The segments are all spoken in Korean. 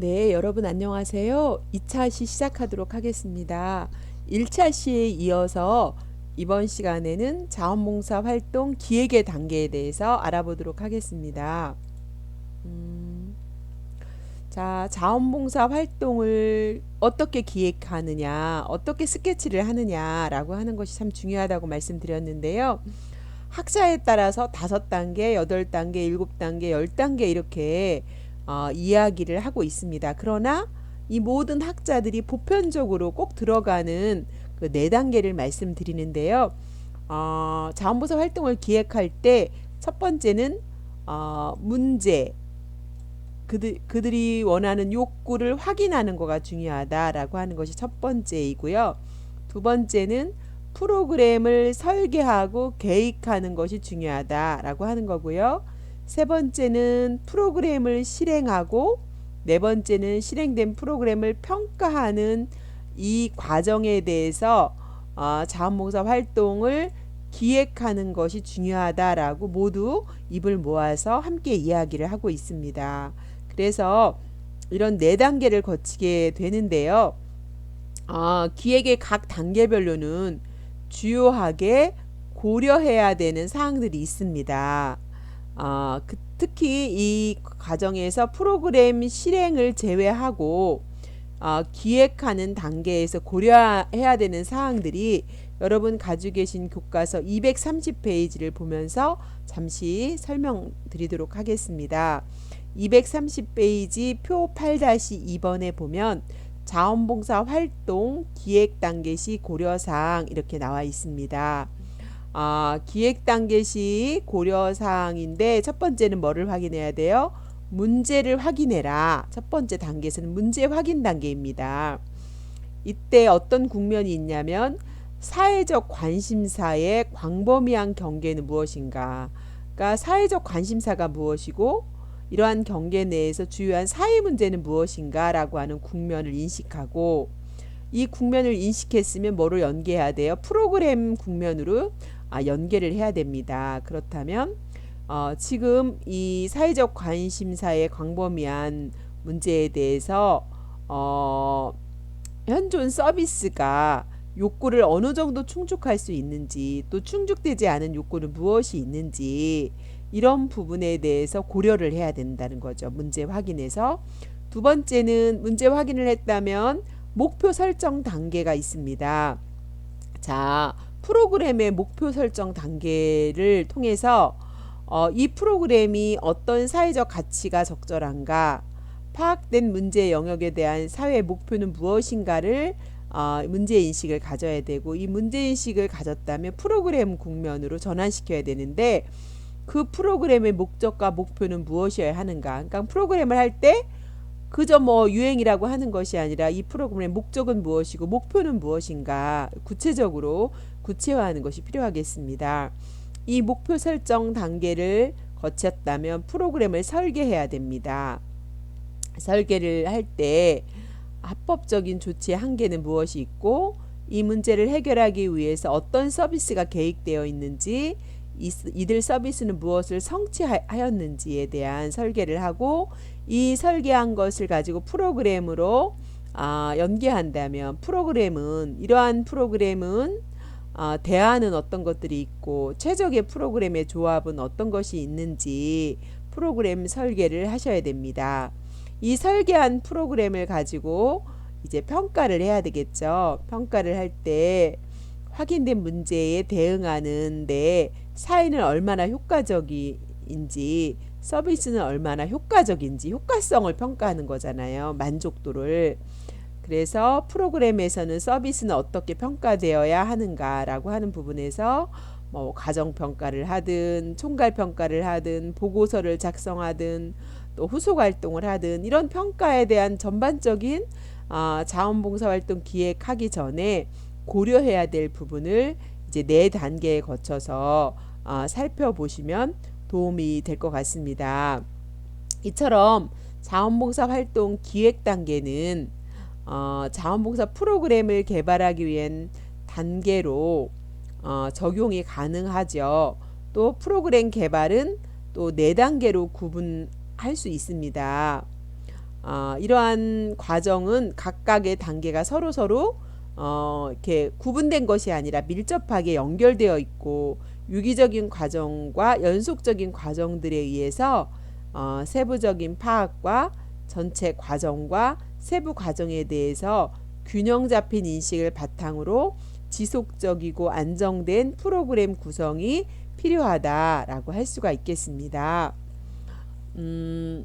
네, 여러분 안녕하세요. 2차 시 시작하도록 하겠습니다. 1차 시에 이어서 이번 시간에는 자원봉사 활동 기획의 단계에 대해서 알아보도록 하겠습니다. 음, 자, 자원봉사 활동을 어떻게 기획하느냐, 어떻게 스케치를 하느냐라고 하는 것이 참 중요하다고 말씀드렸는데요. 학자에 따라서 다섯 단계, 여덟 단계, 일곱 단계, 열 단계 이렇게 어, 이야기를 하고 있습니다. 그러나 이 모든 학자들이 보편적으로 꼭 들어가는 그 네 단계를 말씀드리는데요. 어, 자원봉사 활동을 기획할 때 첫 번째는 어, 문제, 그들, 그들이 원하는 욕구를 확인하는 거가 중요하다라고 하는 것이 첫 번째이고요. 두 번째는 프로그램을 설계하고 계획하는 것이 중요하다라고 하는 거고요. 세 번째는 프로그램을 실행하고 네 번째는 실행된 프로그램을 평가하는 이 과정에 대해서 어, 자원봉사 활동을 기획하는 것이 중요하다라고 모두 입을 모아서 함께 이야기를 하고 있습니다. 그래서 이런 네 단계를 거치게 되는데요. 어, 기획의 각 단계별로는 주요하게 고려해야 되는 사항들이 있습니다. 어, 그, 특히 이 과정에서 프로그램 실행을 제외하고 어, 기획하는 단계에서 고려해야 되는 사항들이 여러분 가지고 계신 교과서 230페이지를 보면서 잠시 설명드리도록 하겠습니다. 230페이지 표 8-2번에 보면 자원봉사 활동 기획 단계 시 고려사항 이렇게 나와 있습니다. 아, 기획 단계 시 고려 사항인데 첫 번째는 뭐를 확인해야 돼요? 문제를 확인해라. 첫 번째 단계에서는 문제 확인 단계입니다. 이때 어떤 국면이 있냐면 사회적 관심사의 광범위한 경계는 무엇인가? 그러니까 사회적 관심사가 무엇이고 이러한 경계 내에서 주요한 사회 문제는 무엇인가라고 하는 국면을 인식하고 이 국면을 인식했으면 뭐로 연계해야 돼요? 프로그램 국면으로 아, 연계를 해야 됩니다. 그렇다면 어, 지금 이 사회적 관심사의 광범위한 문제에 대해서 어, 현존 서비스가 욕구를 어느 정도 충족할 수 있는지 또 충족되지 않은 욕구는 무엇이 있는지 이런 부분에 대해서 고려를 해야 된다는 거죠. 문제 확인에서 두 번째는 문제 확인을 했다면 목표 설정 단계가 있습니다. 자, 프로그램의 목표 설정 단계를 통해서 어, 이 프로그램이 어떤 사회적 가치가 적절한가, 파악된 문제 영역에 대한 사회 목표는 무엇인가를 어, 문제 인식을 가져야 되고 이 문제 인식을 가졌다면 프로그램 국면으로 전환시켜야 되는데 그 프로그램의 목적과 목표는 무엇이어야 하는가? 그러니까 프로그램을 할 때 그저 뭐 유행이라고 하는 것이 아니라 이 프로그램의 목적은 무엇이고 목표는 무엇인가 구체적으로 구체화하는 것이 필요하겠습니다. 이 목표 설정 단계를 거쳤다면 프로그램을 설계해야 됩니다. 설계를 할 때 합법적인 조치의 한계는 무엇이 있고 이 문제를 해결하기 위해서 어떤 서비스가 계획되어 있는지 이들 서비스는 무엇을 성취하였는지에 대한 설계를 하고 이 설계한 것을 가지고 프로그램으로 아, 연계한다면 프로그램은 이러한 프로그램은 아, 대안은 어떤 것들이 있고 최적의 프로그램의 조합은 어떤 것이 있는지 프로그램 설계를 하셔야 됩니다. 이 설계한 프로그램을 가지고 이제 평가를 해야 되겠죠. 평가를 할 때 확인된 문제에 대응하는데 사회는 얼마나 효과적인지 서비스는 얼마나 효과적인지 효과성을 평가하는 거잖아요. 만족도를. 그래서 프로그램에서는 서비스는 어떻게 평가되어야 하는가라고 하는 부분에서 뭐 가정 평가를 하든 총괄 평가를 하든 보고서를 작성하든 또 후속 활동을 하든 이런 평가에 대한 전반적인 어, 자원봉사 활동 기획하기 전에 고려해야 될 부분을 이제 네 단계에 거쳐서 어, 살펴보시면 도움이 될 것 같습니다. 이처럼 자원봉사 활동 기획 단계는 어, 자원봉사 프로그램을 개발하기 위한 단계로 어, 적용이 가능하죠. 또 프로그램 개발은 또 네 단계로 구분할 수 있습니다. 어, 이러한 과정은 각각의 단계가 서로 서로 어, 이렇게 구분된 것이 아니라 밀접하게 연결되어 있고 유기적인 과정과 연속적인 과정들에 의해서 어, 세부적인 파악과 전체 과정과 세부 과정에 대해서 균형 잡힌 인식을 바탕으로 지속적이고 안정된 프로그램 구성이 필요하다라고 할 수가 있겠습니다. 음,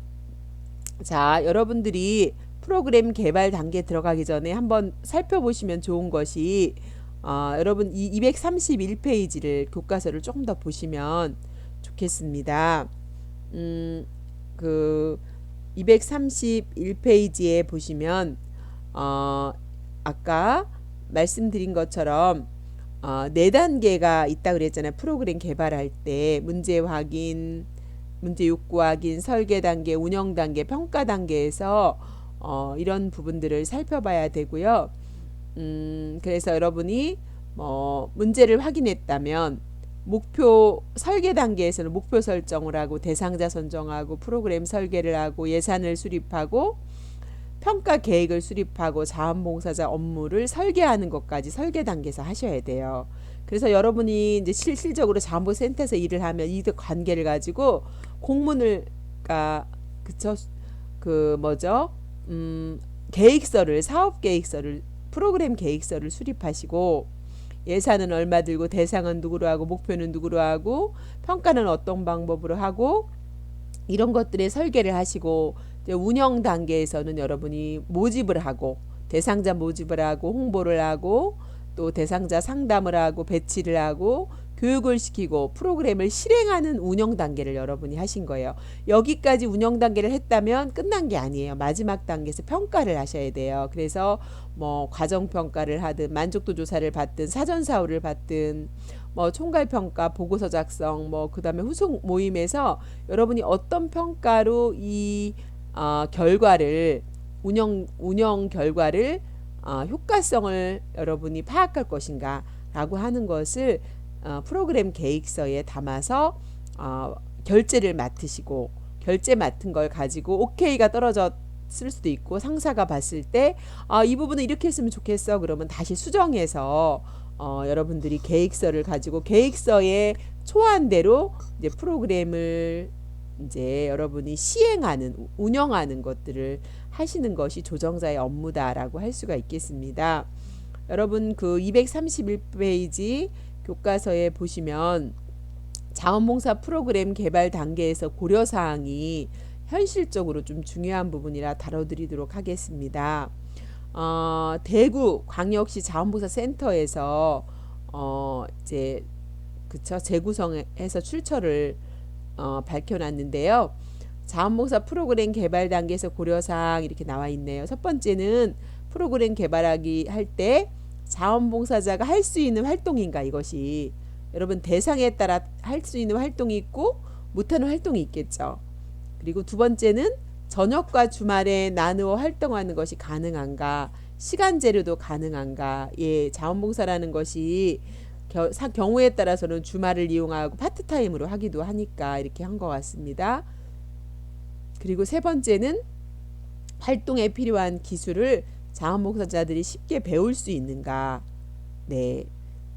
자, 여러분들이 프로그램 개발 단계 들어가기 전에 한번 살펴보시면 좋은 것이 어, 여러분 이 231페이지를 교과서를 조금 더 보시면 좋겠습니다. 음, 그 231페이지에 보시면 어, 아까 말씀드린 것처럼 어, 네 단계가 있다 그랬잖아요. 프로그램 개발할 때 문제 확인, 문제 욕구 확인, 설계 단계, 운영 단계, 평가 단계에서 어, 이런 부분들을 살펴봐야 되고요. 음, 그래서 여러분이 뭐 문제를 확인했다면 목표 설계 단계에서는 목표 설정을 하고 대상자 선정하고 프로그램 설계를 하고 예산을 수립하고 평가 계획을 수립하고 자원봉사자 업무를 설계하는 것까지 설계 단계에서 하셔야 돼요. 그래서 여러분이 이제 실질적으로 자원봉센터에서 일을 하면 이 관계를 가지고 공문을 가 그쵸 그 뭐죠 음 계획서를 사업 계획서를 프로그램 계획서를 수립하시고 예산은 얼마 들고 대상은 누구로 하고 목표는 누구로 하고 평가는 어떤 방법으로 하고 이런 것들의 설계를 하시고 운영 단계에서는 여러분이 모집을 하고 대상자 모집을 하고 홍보를 하고 또 대상자 상담을 하고 배치를 하고 교육을 시키고 프로그램을 실행하는 운영 단계를 여러분이 하신 거예요. 여기까지 운영 단계를 했다면 끝난 게 아니에요. 마지막 단계에서 평가를 하셔야 돼요. 그래서 뭐 과정 평가를 하든 만족도 조사를 받든 사전 사후를 받든 뭐 총괄 평가 보고서 작성 뭐 그다음에 후속 모임에서 여러분이 어떤 평가로 이 어, 결과를 운영 운영 결과를 어, 효과성을 여러분이 파악할 것인가라고 하는 것을 어, 프로그램 계획서에 담아서 어, 결제를 맡으시고 결제 맡은 걸 가지고 오케이가 떨어졌을 수도 있고 상사가 봤을 때 아, 이 부분은 이렇게 했으면 좋겠어 그러면 다시 수정해서 어, 여러분들이 계획서를 가지고 계획서의 초안대로 이제 프로그램을 이제 여러분이 시행하는 운영하는 것들을 하시는 것이 조정자의 업무다라고 할 수가 있겠습니다. 여러분 그 231페이지 교과서에 보시면 자원봉사 프로그램 개발 단계에서 고려 사항이 현실적으로 좀 중요한 부분이라 다뤄드리도록 하겠습니다. 어, 대구 광역시 자원봉사 센터에서 어, 이제 그쵸 재구성해서 출처를 어, 밝혀놨는데요. 자원봉사 프로그램 개발 단계에서 고려사항 이렇게 나와 있네요. 첫 번째는 프로그램 개발하기 할 때 자원봉사자가 할 수 있는 활동인가 이것이 여러분 대상에 따라 할 수 있는 활동이 있고 못하는 활동이 있겠죠. 그리고 두 번째는 저녁과 주말에 나누어 활동하는 것이 가능한가 시간 제료도 가능한가 예 자원봉사라는 것이 겨, 사, 경우에 따라서는 주말을 이용하고 파트타임으로 하기도 하니까 이렇게 한 것 같습니다. 그리고 세 번째는 활동에 필요한 기술을 자원봉사자들이 쉽게 배울 수 있는가. 네.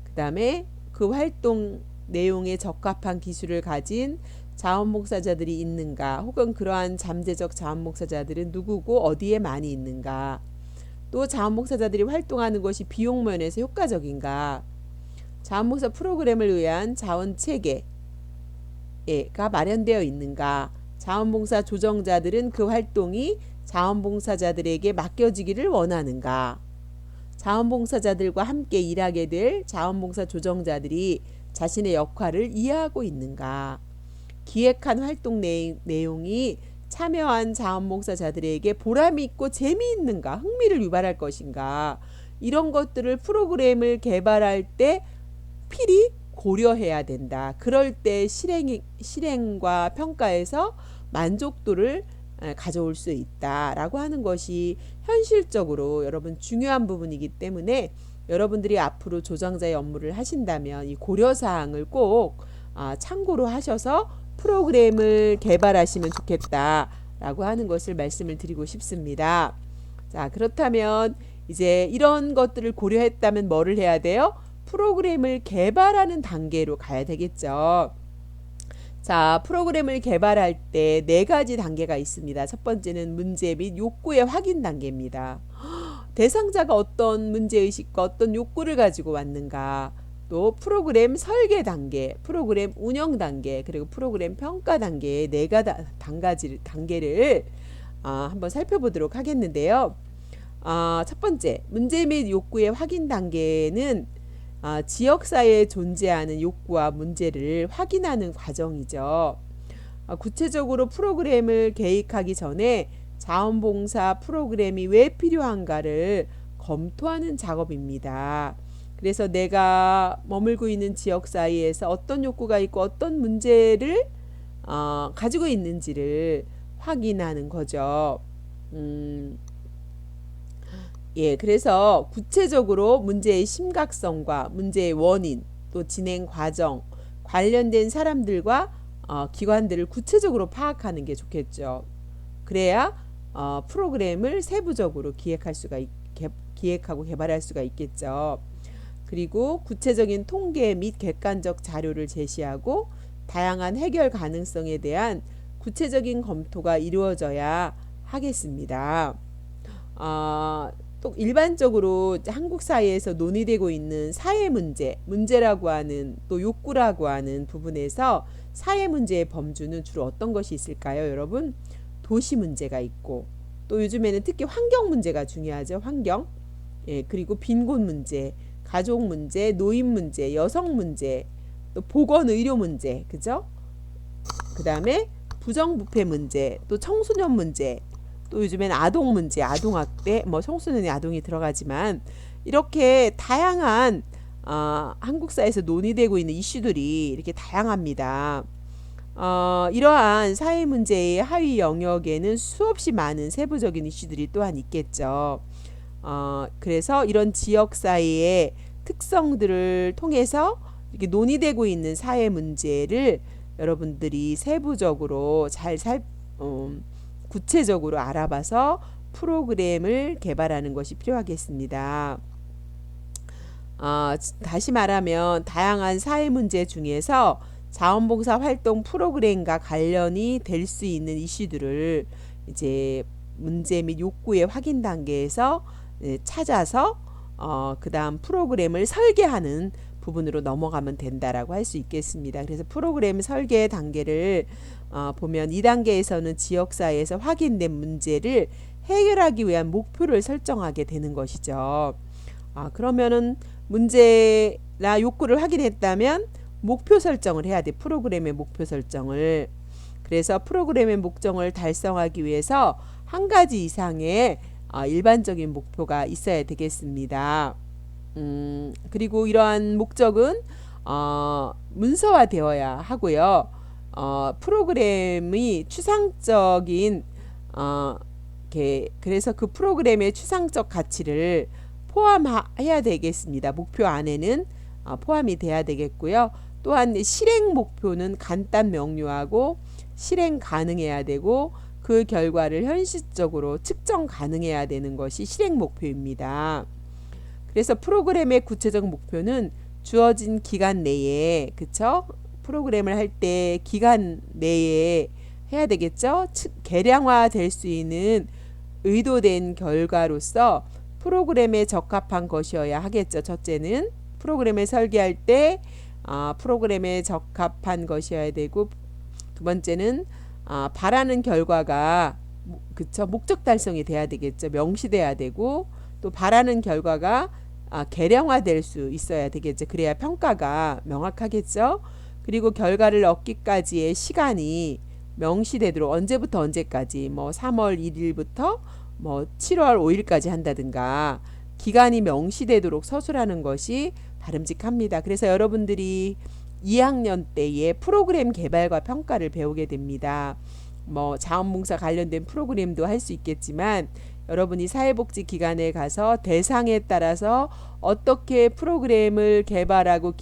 그 다음에 그 활동 내용에 적합한 기술을 가진 자원봉사자들이 있는가 혹은 그러한 잠재적 자원봉사자들은 누구고 어디에 많이 있는가 또 자원봉사자들이 활동하는 것이 비용 면에서 효과적인가 자원봉사 프로그램을 위한 자원 체계가 마련되어 있는가? 자원봉사 조정자들은 그 활동이 자원봉사자들에게 맡겨지기를 원하는가? 자원봉사자들과 함께 일하게 될 자원봉사 조정자들이 자신의 역할을 이해하고 있는가? 기획한 활동 내용이 참여한 자원봉사자들에게 보람 있고 재미있는가? 흥미를 유발할 것인가? 이런 것들을 프로그램을 개발할 때 필히 고려해야 된다. 그럴 때 실행 실행과 평가에서 만족도를 가져올 수 있다라고 하는 것이 현실적으로 여러분 중요한 부분이기 때문에 여러분들이 앞으로 조정자의 업무를 하신다면 이 고려 사항을 꼭 아, 참고로 하셔서 프로그램을 개발하시면 좋겠다. 라고 하는 것을 말씀을 드리고 싶습니다. 자, 그렇다면 이제 이런 것들을 고려했다면 뭐를 해야 돼요? 프로그램을 개발하는 단계로 가야 되겠죠. 자, 프로그램을 개발할 때 네 가지 단계가 있습니다. 첫 번째는 문제 및 욕구의 확인 단계입니다. 대상자가 어떤 문제의식과 어떤 욕구를 가지고 왔는가, 또 프로그램 설계 단계, 프로그램 운영 단계, 그리고 프로그램 평가 단계의 네 가지 단계를 아, 한번 살펴보도록 하겠는데요. 아, 첫 번째, 문제 및 욕구의 확인 단계는 아, 지역사회에 존재하는 욕구와 문제를 확인하는 과정이죠. 아, 구체적으로 프로그램을 계획하기 전에 자원봉사 프로그램이 왜 필요한가를 검토하는 작업입니다. 그래서 내가 머물고 있는 지역 사이에서 어떤 욕구가 있고 어떤 문제를 어, 가지고 있는지를 확인하는 거죠. 음, 예, 그래서 구체적으로 문제의 심각성과 문제의 원인, 또 진행 과정, 관련된 사람들과 어, 기관들을 구체적으로 파악하는 게 좋겠죠. 그래야 어, 프로그램을 세부적으로 기획할 수가 있, 개, 기획하고 개발할 수가 있겠죠. 그리고 구체적인 통계 및 객관적 자료를 제시하고 다양한 해결 가능성에 대한 구체적인 검토가 이루어져야 하겠습니다. 어, 또 일반적으로 한국 사회에서 논의되고 있는 사회 문제, 문제라고 하는 또 욕구라고 하는 부분에서 사회 문제의 범주는 주로 어떤 것이 있을까요, 여러분? 도시 문제가 있고 또 요즘에는 특히 환경 문제가 중요하죠. 환경. 예, 그리고 빈곤 문제, 가족 문제, 노인 문제, 여성 문제, 또 보건 의료 문제, 그죠? 그다음에 부정부패 문제, 또 청소년 문제, 또 요즘엔 아동 문제, 아동 학대, 뭐 청소년이 아동이 들어가지만 이렇게 다양한 어, 한국 사회에서 논의되고 있는 이슈들이 이렇게 다양합니다. 어, 이러한 사회 문제의 하위 영역에는 수없이 많은 세부적인 이슈들이 또한 있겠죠. 어, 그래서 이런 지역 사회의 특성들을 통해서 이렇게 논의되고 있는 사회 문제를 여러분들이 세부적으로 잘 살, 음, 구체적으로 알아봐서 프로그램을 개발하는 것이 필요하겠습니다. 어, 다시 말하면 다양한 사회 문제 중에서 자원봉사 활동 프로그램과 관련이 될 수 있는 이슈들을 이제 문제 및 욕구의 확인 단계에서 예, 찾아서 어, 그 다음 프로그램을 설계하는 부분으로 넘어가면 된다라고 할 수 있겠습니다. 그래서 프로그램 설계 단계를 어, 보면 2단계에서는 지역사회에서 확인된 문제를 해결하기 위한 목표를 설정하게 되는 것이죠. 아, 그러면은 문제나 욕구를 확인했다면 목표 설정을 해야 돼. 프로그램의 목표 설정을. 그래서 프로그램의 목적을 달성하기 위해서 한 가지 이상의 어, 일반적인 목표가 있어야 되겠습니다. 음, 그리고 이러한 목적은 어, 문서화되어야 하고요. 어, 프로그램이 추상적인 어, 게, 그래서 그 프로그램의 추상적 가치를 포함해야 되겠습니다. 목표 안에는 어, 포함이 돼야 되겠고요. 또한 실행 목표는 간단 명료하고 실행 가능해야 되고 그 결과를 현실적으로 측정 가능해야 되는 것이 실행 목표입니다. 그래서 프로그램의 구체적 목표는 주어진 기간 내에 그쵸? 프로그램을 할 때 기간 내에 해야 되겠죠. 개량화 될 수 있는 의도된 결과로서 프로그램에 적합한 것이어야 하겠죠. 첫째는 프로그램을 설계할 때 아, 프로그램에 적합한 것이어야 되고 두 번째는 아, 바라는 결과가 그쵸 목적 달성이 돼야 되겠죠. 명시돼야 되고 또 바라는 결과가 아, 개량화될 수 있어야 되겠죠. 그래야 평가가 명확하겠죠. 그리고 결과를 얻기까지의 시간이 명시되도록 언제부터 언제까지 뭐 3월 1일부터 뭐 7월 5일까지 한다든가 기간이 명시되도록 서술하는 것이 바람직합니다. 그래서 여러분들이 2학년 때에 프로그램 개발과 평가를 배우게 됩니다. 뭐 자원봉사 관련된 프로그램도 할 수 있겠지만 여러분이 사회복지 기관에 가서 대상에 따라서 어떻게 프로그램을 개발하고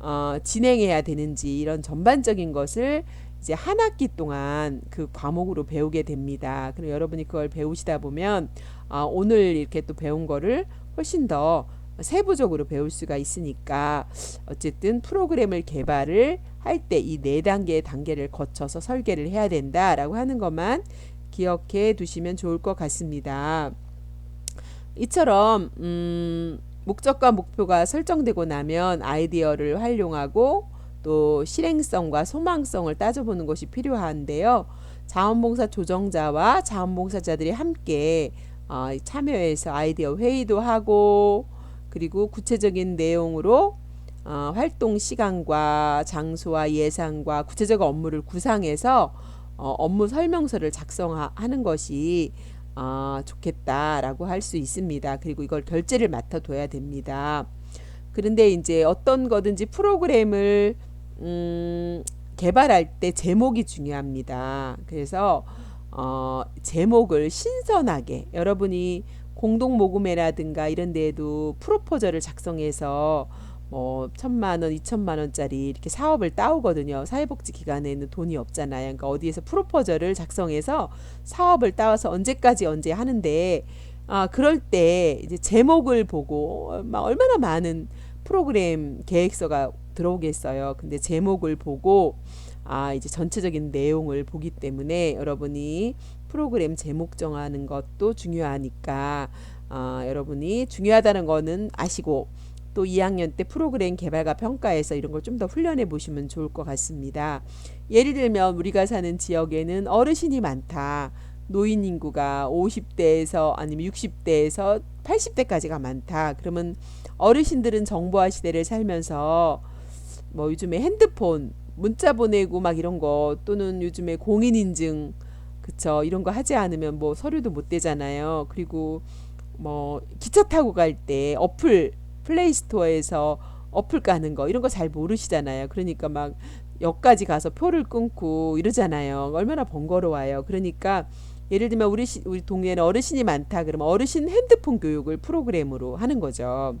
어, 진행해야 되는지 이런 전반적인 것을 이제 한 학기 동안 그 과목으로 배우게 됩니다. 그럼 여러분이 그걸 배우시다 보면 아, 오늘 이렇게 또 배운 거를 훨씬 더 세부적으로 배울 수가 있으니까 어쨌든 프로그램을 개발을 할 때 이 네 단계의 단계를 거쳐서 설계를 해야 된다라고 하는 것만 기억해 두시면 좋을 것 같습니다. 이처럼 음, 목적과 목표가 설정되고 나면 아이디어를 활용하고 또 실행성과 소망성을 따져보는 것이 필요한데요. 자원봉사 조정자와 자원봉사자들이 함께 어, 참여해서 아이디어 회의도 하고 그리고 구체적인 내용으로 어, 활동 시간과 장소와 예산과 구체적 업무를 구상해서 어, 업무 설명서를 작성하는 것이 어, 좋겠다라고 할 수 있습니다. 그리고 이걸 결제를 맡아둬야 됩니다. 그런데 이제 어떤 거든지 프로그램을 음, 개발할 때 제목이 중요합니다. 그래서 어, 제목을 신선하게 여러분이 공동 모금회라든가 이런 데에도 프로포저를 작성해서 뭐 천만 원, 이천만 원짜리 이렇게 사업을 따오거든요. 사회복지 기관에는 돈이 없잖아요. 그러니까 어디에서 프로포저를 작성해서 사업을 따와서 언제까지 언제 하는데 아 그럴 때 이제 제목을 보고 막 얼마나 많은 프로그램 계획서가 들어오겠어요. 근데 제목을 보고 아 이제 전체적인 내용을 보기 때문에 여러분이 프로그램 제목 정하는 것도 중요하니까 아, 여러분이 중요하다는 거는 아시고 또 2학년 때 프로그램 개발과 평가에서 이런 걸 좀 더 훈련해 보시면 좋을 것 같습니다. 예를 들면 우리가 사는 지역에는 어르신이 많다. 노인 인구가 50대에서 아니면 60대에서 80대까지가 많다. 그러면 어르신들은 정보화 시대를 살면서 뭐 요즘에 핸드폰 문자 보내고 막 이런 거 또는 요즘에 공인 인증 그쵸 이런 거 하지 않으면 뭐 서류도 못 되잖아요. 그리고 뭐 기차 타고 갈 때 어플 플레이스토어에서 어플 까는 거 이런 거 잘 모르시잖아요. 그러니까 막 역까지 가서 표를 끊고 이러잖아요. 얼마나 번거로워요. 그러니까 예를 들면 우리 시, 우리 동네에는 어르신이 많다 그러면 어르신 핸드폰 교육을 프로그램으로 하는 거죠.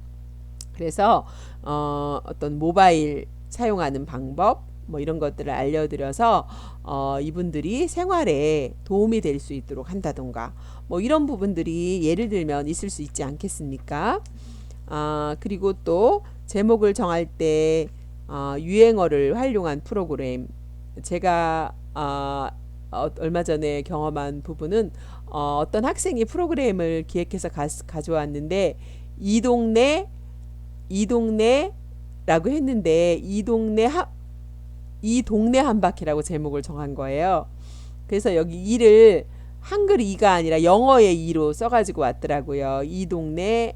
그래서 어, 어떤 모바일 사용하는 방법 뭐 이런 것들을 알려드려서 어, 이분들이 생활에 도움이 될 수 있도록 한다던가 뭐 이런 부분들이 예를 들면 있을 수 있지 않겠습니까? 아, 그리고 또 제목을 정할 때 어, 유행어를 활용한 프로그램 제가 어, 어, 얼마 전에 경험한 부분은 어, 어떤 학생이 프로그램을 기획해서 가, 가져왔는데 이 동네 이 동네라고 했는데 이 동네 하, 이 동네 한 바퀴라고 제목을 정한 거예요. 그래서 여기 이를 한글 이가 아니라 영어의 이로 써가지고 왔더라고요. 이 동네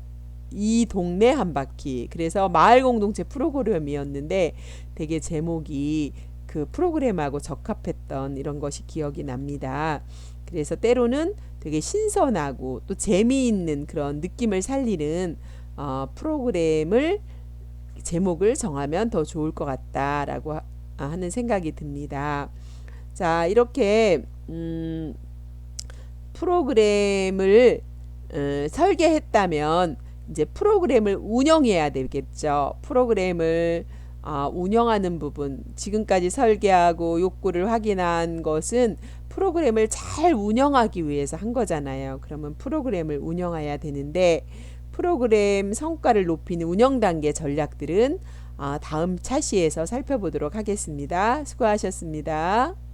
이 동네 한 바퀴. 그래서 마을 공동체 프로그램이었는데 되게 제목이 그 프로그램하고 적합했던 이런 것이 기억이 납니다. 그래서 때로는 되게 신선하고 또 재미있는 그런 느낌을 살리는 어, 프로그램을 제목을 정하면 더 좋을 것 같다라고 하는 생각이 듭니다. 자, 이렇게 음, 프로그램을 어, 설계했다면 이제 프로그램을 운영해야 되겠죠. 프로그램을 어, 운영하는 부분, 지금까지 설계하고 욕구를 확인한 것은 프로그램을 잘 운영하기 위해서 한 거잖아요. 그러면 프로그램을 운영해야 되는데 프로그램 성과를 높이는 운영 단계 전략들은 어, 다음 차시에서 살펴보도록 하겠습니다. 수고하셨습니다.